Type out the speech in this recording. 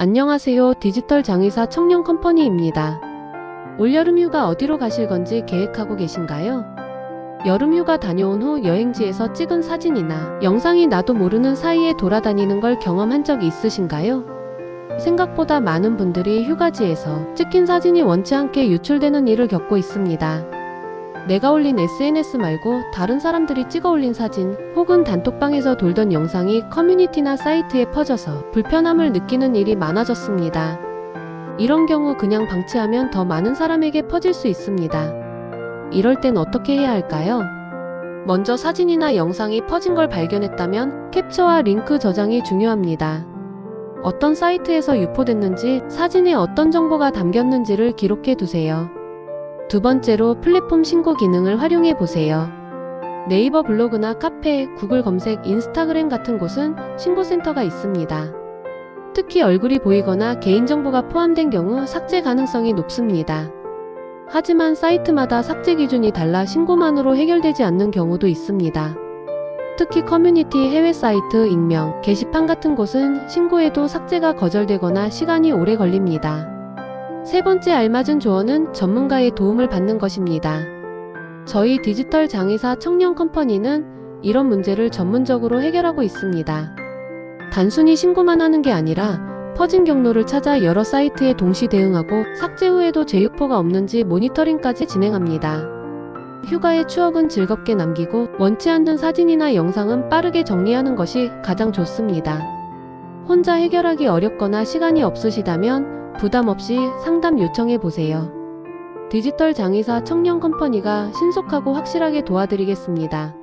안녕하세요. 디지털 장의사 청년 컴퍼니입니다. 올여름 휴가 어디로 가실 건지 계획하고 계신가요? 여름 휴가 다녀온 후 여행지에서 찍은 사진이나 영상이 나도 모르는 사이에 돌아다니는 걸 경험한 적이 있으신가요? 생각보다 많은 분들이 휴가지에서 찍힌 사진이 원치 않게 유출되는 일을 겪고 있습니다. 내가 올린 SNS 말고 다른 사람들이 찍어 올린 사진 혹은 단톡방에서 돌던 영상이 커뮤니티나 사이트에 퍼져서 불편함을 느끼는 일이 많아졌습니다. 이런 경우 그냥 방치하면 더 많은 사람에게 퍼질 수 있습니다. 이럴 땐 어떻게 해야 할까요? 먼저 사진이나 영상이 퍼진 걸 발견했다면 캡처와 링크 저장이 중요합니다. 어떤 사이트에서 유포됐는지 사진에 어떤 정보가 담겼는지를 기록해 두세요. 두 번째로 플랫폼 신고 기능을 활용해 보세요. 네이버 블로그나 카페, 구글 검색, 인스타그램 같은 곳은 신고센터가 있습니다. 특히 얼굴이 보이거나 개인정보가 포함된 경우 삭제 가능성이 높습니다. 하지만 사이트마다 삭제 기준이 달라 신고만으로 해결되지 않는 경우도 있습니다. 특히 커뮤니티 해외 사이트, 익명, 게시판 같은 곳은 신고해도 삭제가 거절되거나 시간이 오래 걸립니다. 세 번째 알맞은 조언은 전문가의 도움을 받는 것입니다. 저희 디지털 장의사 청년 컴퍼니는 이런 문제를 전문적으로 해결하고 있습니다. 단순히 신고만 하는 게 아니라 퍼진 경로를 찾아 여러 사이트에 동시 대응하고 삭제 후에도 재유포가 없는지 모니터링까지 진행합니다. 휴가의 추억은 즐겁게 남기고 원치 않는 사진이나 영상은 빠르게 정리하는 것이 가장 좋습니다. 혼자 해결하기 어렵거나 시간이 없으시다면 부담 없이 상담 요청해 보세요. 디지털 장의사 청년 컴퍼니가 신속하고 확실하게 도와드리겠습니다.